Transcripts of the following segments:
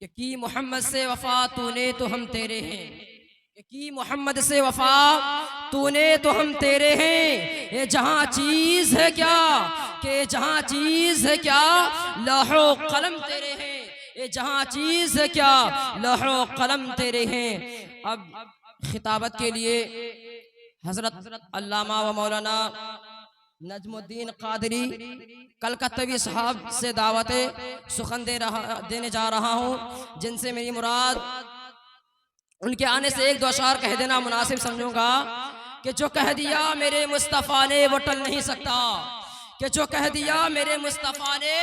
کہ کی محمد سے وفا تو نے تو ہم تیرے ہیں۔ کی محمد سے وفا تو نے تو ہم تیرے ہیں۔ یہ جہاں چیز ہے کیا؟ کہ جہاں چیز ہے کیا؟ لاہو قلم تیرے ہیں۔ یہ جہاں چیز ہے کیا؟ لاہو قلم تیرے ہیں۔ اب خطابت کے لیے حضرت علامہ و مولانا نجم الدین قادری کلکتوی صحاب سے دعوت سخن دینے جا رہا ہوں جن سے میری مراد ان کے آنے سے ایک دو اشار کہہ دینا مناسب سمجھوں گا کہ جو کہہ دیا میرے مصطفیٰ نے وہ ٹل نہیں سکتا کہ جو کہہ دیا میرے مصطفیٰ نے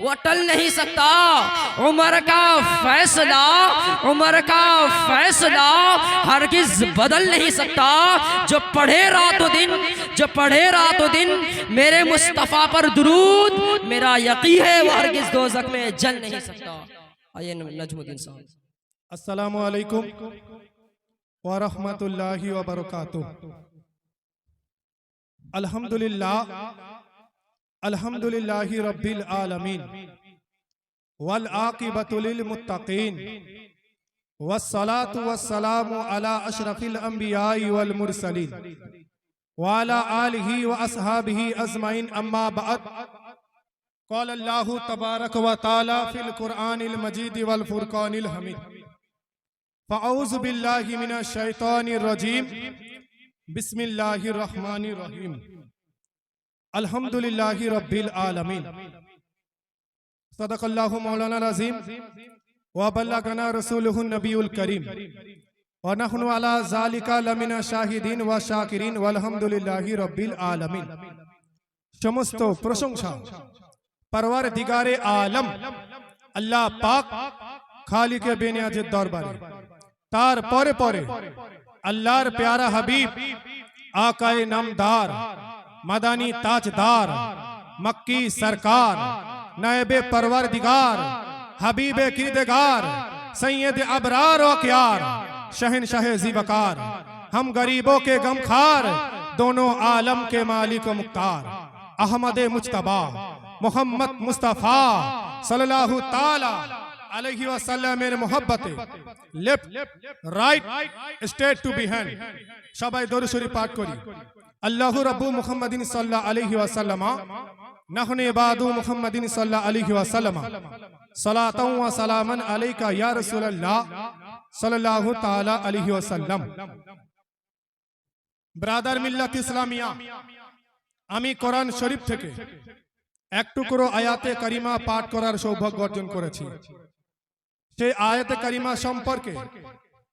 وہ ٹل نہیں سکتا۔ عمر کا فیصلہ، عمر کا فیصلہ ہرگز بدل نہیں سکتا۔ جو پڑھے رات و دن، جو پڑھے رات و دن، میرے مصطفیٰ پر درود، میرا یقی ہے وہ ہرگز دوزک میں جل نہیں سکتا۔ آئیے نجم الدین صاحب۔ السلام علیکم ورحمت اللہ وبرکاتہ۔ الحمدللہ الحمد لله رب العالمين والعاقبة للمتقين والصلاة والسلام على أشرف الأنبياء والمرسلين وعلى آله وأصحابه أزمعين أما بعد قال الله تبارك وتعالى في القرآن المجيد والفرقان الحميد فأعوذ بالله من الشيطان الرجيم بسم الله الرحمن الرحيم الحمد لله رب العالمين صدق الله مولانا العظيم وبلغنا رسوله النبي الكريم ونحن على ذلك لمن الشاهدين والشاكرين والحمد لله رب العالمين সমস্ত প্রশংসা পরওয়ার দিগারে আলম আল্লাহ পাক খালিকে বেনিয়াজের দরবারে তার পরে পরে আল্লাহর প্যারা হাবিব আকায়ে নামদার مدانی تاجدار، مکی سرکار، نائب پروردگار، حبیب کردگار، سید ابرار و اقیار شہن شہ زیبکار ہم غریبوں کے غمخار دونوں عالم کے مالک و مختار، احمد مجتبہ محمد مصطفیٰ صلی اللہ تعالی علیہ وسلم میرے محبت لپ رائٹ، اسٹیٹ ٹو بی ہینڈ شبہ دور شریف پاٹ کری রাব্বু মুহাম্মাদিন সাল্লাল্লাহু আলাইহি ওয়াসাল্লামা, নাহনু ইবাদু মুহাম্মাদিন সাল্লাল্লাহু আলাইহি ওয়াসাল্লামা। সালাতাও ওয়া সালামান আলাইকা ইয়া রাসূলুল্লাহ সাল্লাল্লাহু তাআলা আলাইহি ওয়াসাল্লাম। ব্রাদার মিল্লাত ইসলামিয়া, আমি কোরআন শরীফ থেকে এক টুকরো আয়াতে কারিমা পাঠ করার সৌভাগ্য অর্জন করেছি। সেই আয়াতে কারিমা সম্পর্কে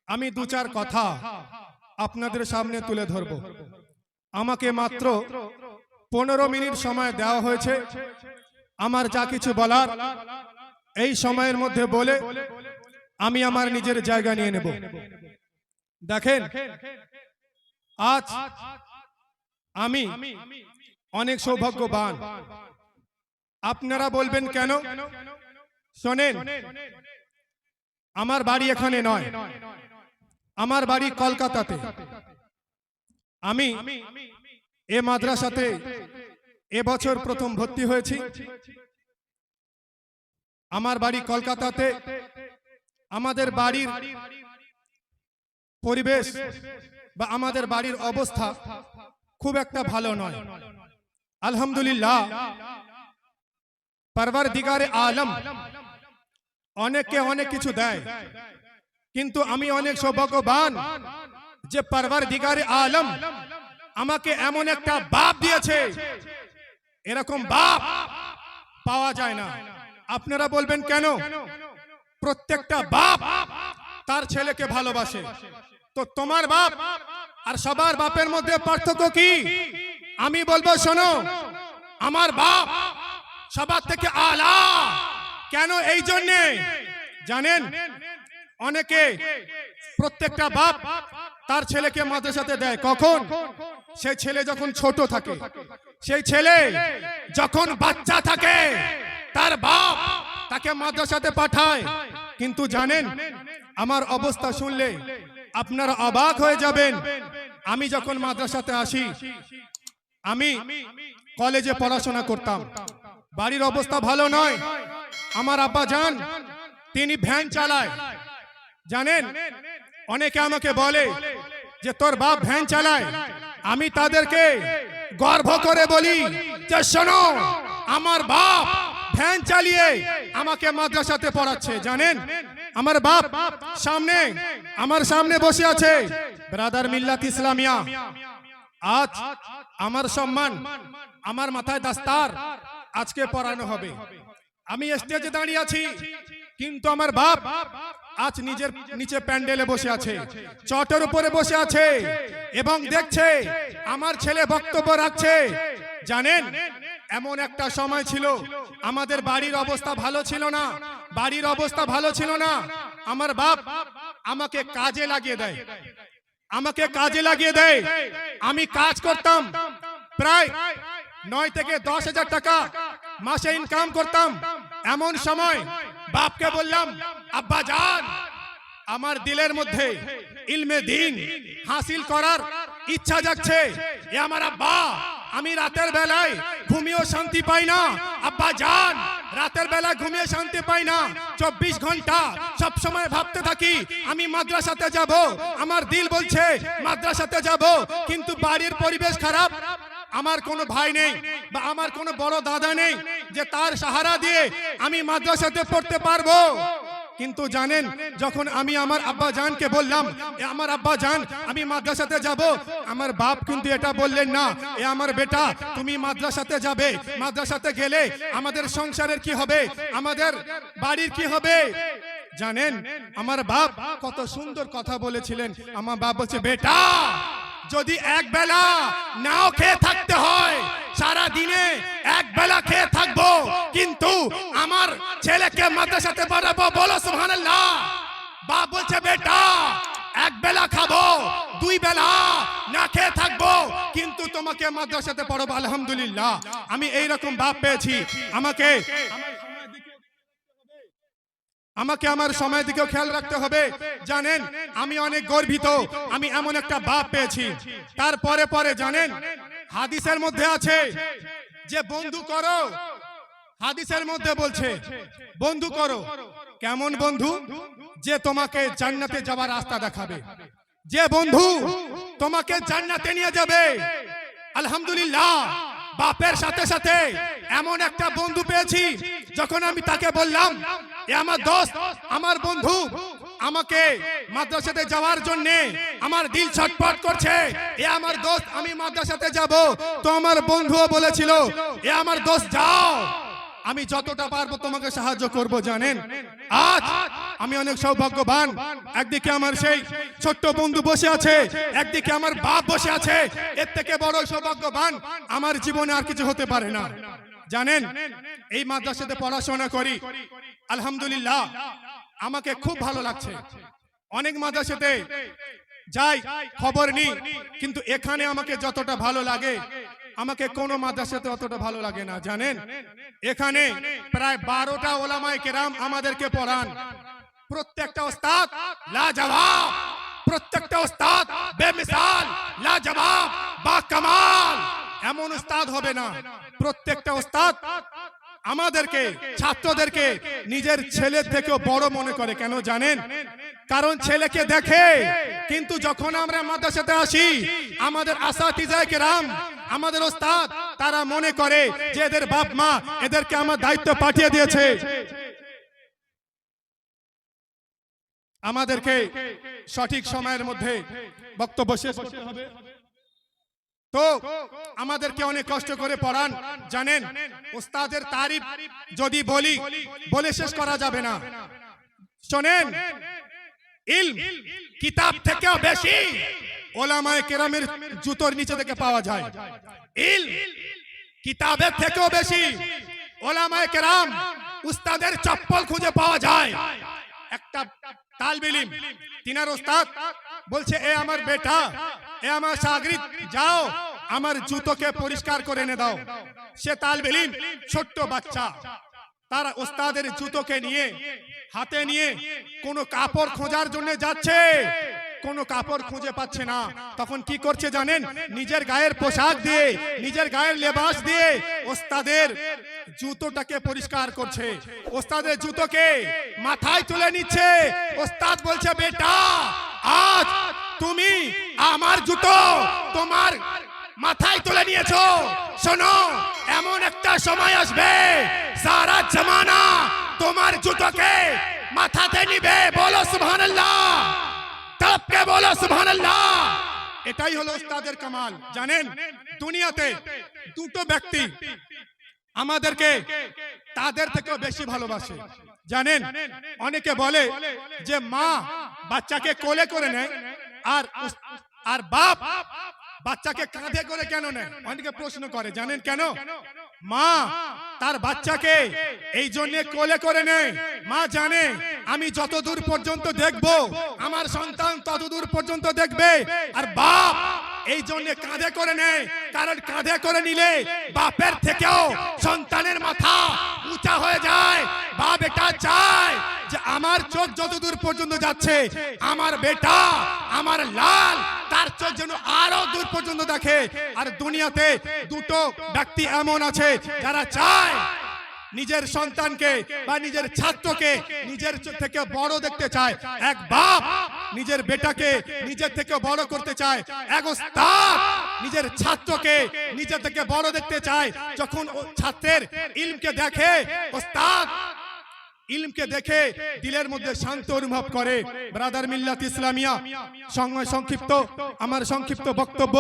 আমি দু চার কথা আপনাদের সামনে তুলে ধরব। আমাকে মাত্র পনেরো মিনিট সময় দেওয়া হয়েছে। আমার যা কিছু বলার, এই সময়ের মধ্যে বলে আমি আমার নিজের জায়গা নিয়ে নেব। দেখেন, আজ আমি অনেক সৌভাগ্যবান। আপনারা বলবেন কেন? শোনেন, আমার বাড়ি এখানে নয়। আমার বাড়ি কলকাতাতে। আমি এ মাদ্রাসাতে এবছর প্রথম ভর্তি হয়েছি। আমার বাড়ি কলকাতাতে। আমাদের বাড়ির পরিবেশ বা আমাদের বাড়ির অবস্থা খুব একটা ভালো নয়। আলহামদুলিল্লাহ। পারবার দিগারে আলম অনেককে অনেক কিছু দেয়। কিন্তু আমি অনেক সৌভাগ্যবান যে পারবার দিগারে আলম আমাকে এমন একটা বাপ দিয়েছে, এরকম বাপ পাওয়া যায় না। আপনারা বলবেন কেন? প্রত্যেকটা বাপ তার ছেলেকে ভালোবাসে। তো তোমার বাপ আর সবার বাপের মধ্যে পার্থক্য কি? আমি বলব, শোনো, আমার বাপ সবার থেকে আলা। কেন এই জন্যে? জানেন, অনেকে প্রত্যেকটা বাপ তার ছেলেকে মাদ্রাসাতে দেয়। কখন? সেই ছেলে যখন ছোট থাকে, সেই ছেলে যখন বাচ্চা থাকে, তার বাপ তাকে মাদ্রাসাতে পাঠায়। কিন্তু জানেন, আমার অবস্থা শুনলে আপনারা অবাক হয়ে যাবেন। আমি যখন মাদ্রাসাতে আসি, আমি কলেজে পড়াশোনা করতাম। বাড়ির অবস্থা ভালো নয়। আমার আব্বা যান, তিনি ভ্যান চালায়। জানেন, অনেকে আমাকে বলে যে তোর বাপ ভ্যান চালায়, আমি তাদেরকে গর্ব করে বলি যে শোনো, আমার বাপ ভ্যান চালিয়ে আমাকে মাদ্রাসাতে পড়াচ্ছে, জানেন? আমার বাপ সামনে, আমার সামনে বসে আছে, ব্রাদার মিল্লাত ইসলামিয়া। আজ আমার সম্মান, আমার মাথায় দাস্তার আজকে পড়ানো হবে। আমি স্টেজে দাঁড়িয়ে আছি কিন্তু আমার বাপ আজ নিজের নিচে প্যান্ডেলে বসে আছে, চটের উপরে বসে আছে এবং দেখছে আমার ছেলে বক্তব্য রাখছে। জানেন, এমন একটা সময় ছিল, আমাদের বাড়ির অবস্থা ভালো ছিল না, বাড়ির অবস্থা ভালো ছিল না। আমার বাপ আমাকে কাজে লাগিয়ে দেয়, আমাকে কাজে লাগিয়ে দেয়। আমি কাজ করতাম, প্রায় নয় থেকে দশ হাজার টাকা মাসে ইনকাম করতাম। এমন সময় বাপকে বললাম, আব্বা যান, আমার দিলের মধ্যে ইলমে দিন হাসিল করার ইচ্ছা যাচ্ছে এ আমার আব্বা, আমি রাতের বেলায় ঘুমিয়েও শান্তি পাই না। আব্বা যান, রাতের বেলা ঘুমিয়ে শান্তি পাই না। চব্বিশ ঘণ্টা সব সময় ভাবতে থাকি, আমি মাদ্রাসাতে যাব। আমার দিল বলছে, মাদ্রাসাতে যাব। কিন্তু বাড়ির পরিবেশ খারাপ। আমার কোনো ভাই নেই বা আমার কোনো বড় দাদা নেই যে তার সাহারা দিয়ে আমি মাদ্রাসাতে পড়তে পারব। কিন্তু জানেন, যখন আমি আমার আব্বা জানকে বললাম, এ আমার আব্বা জান, আমি মাদ্রাসাতে যাব। আমার বাপ কিন্তু এটা বললেন না, এ আমার বেটা, তুমি মাদ্রাসাতে যাবে। মাদ্রাসাতে গেলে আমাদের সংসারের কি হবে? আমাদের বাড়ির কি হবে? জানেন, আমার বাপ কত সুন্দর কথা বলেছিলেন। আমার বাপ বলছে, বেটা যদি এক বেলা নাও খেয়ে থাকতে হয় সারা দিনে এক বেলা খেয়ে থাকব। কিন্তু আমার ছেলেকে মাদ্রাসাতে পড়াবো বলো সুবহানাল্লাহ। বাপ বলছে, বেটা, এক বেলা খাব, দুই বেলা না খেয়ে থাকব। কিন্তু তোমাকে মাদ্রাসাতে পড়াবো, আলহামদুলিল্লাহ। আমি এই রকম বাপ পেয়েছি। আমাকে আমাকে আমার সময় দিকেও খেয়াল রাখতে হবে। জানেন, আমি অনেক গর্বিত। আমি এমন একটা বাপ পেয়েছি। তারপরে পরে, জানেন, হাদিসের মধ্যে আছে যে, বন্ধু করো। হাদিসের মধ্যে বলছে, বন্ধু করো। কেমন বন্ধু? যে তোমাকে জান্নাতে যাওয়ার রাস্তা দেখাবে। যে বন্ধু তোমাকে জান্নাতে নিয়ে যাবে। আলহামদুলিল্লাহ, বাপের সাথে সাথে এমন একটা বন্ধু পেয়েছি। যখন আমি তাকে বললাম এ আমার দোস্ত, আমার বন্ধু, আমাকে মাদ্রাসাতে যাওয়ার জন্য আমার দিল ছটপট করছে। এ আমার দোস্ত, আমি মাদ্রাসাতে যাব। তো আমার বন্ধুও বলেছিল, এ আমার দোস্ত, যাও। আমি যতটা পারব তোমাকে সাহায্য করব, জানেন? আজ আমি অনেক সৌভাগ্যবান। একদিকে আমার সেই ছোট্ট বন্ধু বসে আছে, একদিকে আমার বাপ বসে আছে। এর থেকে বড় সৌভাগ্যবান আমার জীবনে আর কিছু হতে পারে না। জানেন এই মাদ্রাসাতে পড়াশোনা করি। আলহামদুলিল্লাহ আমাকে খুব ভালো লাগছে। অনেক মাদ্রাসাতে যাই খবর নি কিন্তু এখানে আমাকে যতটা ভালো লাগে আমাকে কোনো মাদ্রাসাতে অতটা ভালো লাগে না জানেন? এখানে প্রায় বারোটা ওলামায় কেরাম আমাদেরকে পড়ান। প্রত্যেকটা ওস্তাদ লাজবাব। প্রত্যেকটা ওস্তাদ বেমিসাল লাজবাব বা কামাল এমন উস্তাদ হবে না। প্রত্যেকটা ওস্তাদ আমাদেরকে ছাত্রদেরকে নিজের ছেলের থেকেও বড় মনে করে কেন জানেন? কারণ ছেলেকে দেখে কিন্তু যখন আমরা মাদ্রাসাতে আসি আমাদের আশা আসাতিজায় কেরাম আমাদের ওস্তাদ তারা মনে করে যে এদের বাপ মা এদেরকে আমার দায়িত্ব পাঠিয়ে দিয়েছে। আমাদেরকে সঠিক সময়ের মধ্যে বক্তব্য শেষ করতে হবে। তো আমাদেরকে অনেক কষ্ট করে পড়ান, জানেন, ওস্তাদের তারিফ যদি বলি, বলে শেষ করা যাবে না। শোনেন কিতাব থেকেও বেশি ওলামায়ে কেরামের জুতোর নিচে থেকে পাওয়া যায়। কিতাবের থেকেও বেশি ওলামায় কেরাম উস্তাদের চপ্পল খুঁজে পাওয়া যায়। একটা তালবিলিম তিনার ওস্তাদ বলছে, এ আমার বেটা এ আমার সাগরিদ, যাও, আমার জুতোকে পরিষ্কার করে এনে দাও। সে তালবিলিম ছোট্ট বাচ্চা। তার ওস্তাদের জুতোকে নিয়ে, হাতে নিয়ে কোনো কাপড় খোঁজার জন্য যাচ্ছে। কোনো কাপড় খুঁজে পাচ্ছে না। তখন কি করছে জানেন? নিজের গায়ের পোশাক দিয়ে, নিজের গায়ের লেবাস দিয়ে ওস্তাদের জুতোটাকে পরিষ্কার করছে। ওস্তাদের জুতোকে মাথায় তুলে নিচ্ছে। ওস্তাদ বলছে, বেটা, আজ তুমি আমার জুতো তোমার মাথায় তুলে নিয়েছো। শোনো, এমন একটা সময় আসবে, সারা জমানা তোমার জুতোকে মাথাতে নিবে। বলো সুবহানাল্লাহ তবকে বলো সুবহানাল্লাহ। এটাই হলো ওস্তাদের কামাল। জানেন, দুনিয়াতে দুটো ব্যক্তি আমাদেরকে তাদের থেকেও বেশি ভালোবাসে। জানেন, অনেকে বলে যে মা বাচ্চাকে কোলে করে নেয় আর আর বাপ বাচ্চাকে কাঁধে করে কেন নেয়? অনেকে প্রশ্ন করে জানেন কেন? মা তার বাচ্চাকে এই জন্য কোলে করে নেয়। মা জানে আমি যতদূর পর্যন্ত দেখব আমার সন্তান ততদূর পর্যন্ত দেখবে। আর বাপ এই জন্য কাঁধে করে নেয় কারণ কাঁধে করে নিলে বাপের থেকেও সন্তানের মাথা উঁচা হয়ে যায়। বাপ এটা চায় যে আমার চোখ যতদূর পর্যন্ত যাচ্ছে, আমার বেটা, আমার লাল, তার চোখ যেন আরও দূর পর্যন্ত দেখে। আর দুনিয়াতে দুটো ব্যক্তি এমন আছে যারা চায় নিজের সন্তানকে বা নিজের ছাত্রকে নিজের থেকে বড় দেখতে চায়। এক বাপ নিজের বেটাকে নিজের থেকে বড় করতে চায়। এক ওস্তাদ নিজের ছাত্রকে নিজের থেকে বড় দেখতে চায়। যখন ছাত্রের ইলমকে দেখে ওস্তাদ ইলমকে দেখে দিলের মধ্যে শান্ত অনুভব করে ব্রাদার মিল্লাত ইসলামিয়া সময় সংক্ষিপ্ত আমার সংক্ষিপ্ত বক্তব্য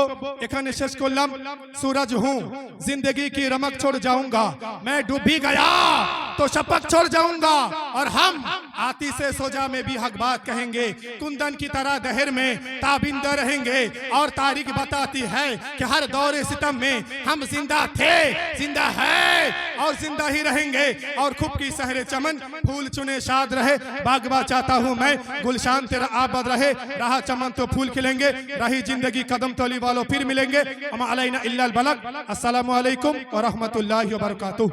এখানে শেষ করলাম सूरज हूँ जिंदगी की रमक छोड़ जाऊंगा मैं डूब भी गया तो शपथ छोड़ जाऊंगा और हम आती से सोजा में भी हक बात कहेंगे कुंदन की तरह दहर में ताबिंदा रहेंगे और तारीख बताती है कि हर दौर सितम में हम जिंदा थे जिंदा है और जिंदा ही रहेंगे और खूब की सहरे चमन پھول چنے شاد رہے۔ باغبا چاہتا ہوں میں۔ گلشان تیرا آباد رہے۔ رہا چمن تو پھول کھلیں گے۔ رہی زندگی قدم تولی والوں پھر ملیں گے۔ اما علینا اللہ البلک السلام علیکم ورحمت اللہ وبرکاتہ۔